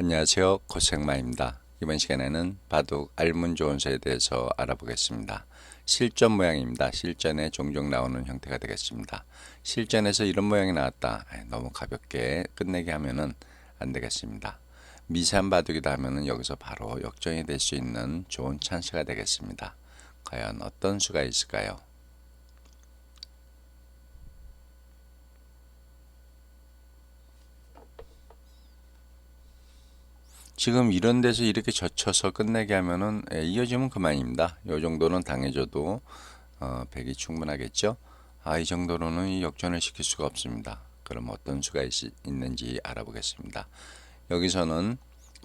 안녕하세요. 고생마입니다. 이번 시간에는 바둑 알문 조언서에 대해서 알아보겠습니다. 실전 모양입니다. 실전에 종종 나오는 형태가 되겠습니다. 실전에서 이런 모양이 나왔다. 아이, 너무 가볍게 끝내게 하면은 안 되겠습니다. 미세한 바둑이다 하면은 여기서 바로 역전이 될 수 있는 좋은 찬스가 되겠습니다. 과연 어떤 수가 있을까요? 지금 이런 데서 이렇게 젖혀서 끝내게 하면은 예, 이어지면 그만입니다. 이 정도는 당해줘도 어, 100이 충분하겠죠. 아, 이 정도로는 이 역전을 시킬 수가 없습니다. 그럼 어떤 수가 있, 있는지 알아보겠습니다. 여기서는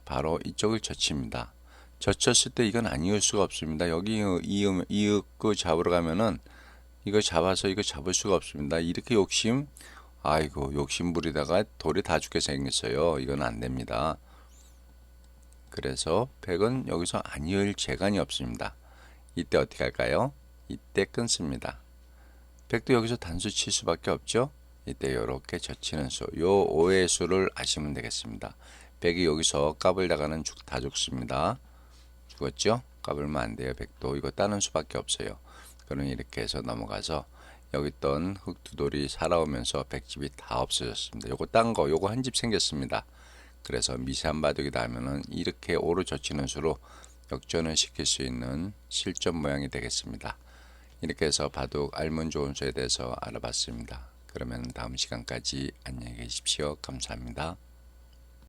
바로 이쪽을 젖힙니다. 젖혔을 때 이건 아니을 수가 없습니다. 여기 이음 이윽고 잡으러 가면은 이거 잡아서 이거 잡을 수가 없습니다. 이렇게 욕심 아이고 욕심 부리다가 돌이 다 죽게 생겼어요. 이건 안 됩니다. 그래서 100은 여기서 아니을 재간이 없습니다. 이때 어떻게 할까요? 이때 끊습니다. 100도 여기서 단수 칠 수밖에 없죠? 이때 이렇게 젖히는 수, 요 5의 수를 아시면 되겠습니다. 100이 여기서 까불다가는 죽, 다 죽습니다. 죽었죠? 까불면 안 돼요. 100도 이거 따는 수밖에 없어요. 그럼 이렇게 해서 넘어가서 여기 있던 흑두돌이 살아오면서 백집이 다 없어졌습니다. 요거 딴 거, 요거 한 집 생겼습니다. 그래서 미세한 바둑이다 하면은 이렇게 오로 젖히는 수로 역전을 시킬 수 있는 실전 모양이 되겠습니다. 이렇게 해서 바둑 알문 좋은 수에 대해서 알아봤습니다. 그러면 다음 시간까지 안녕히 계십시오. 감사합니다.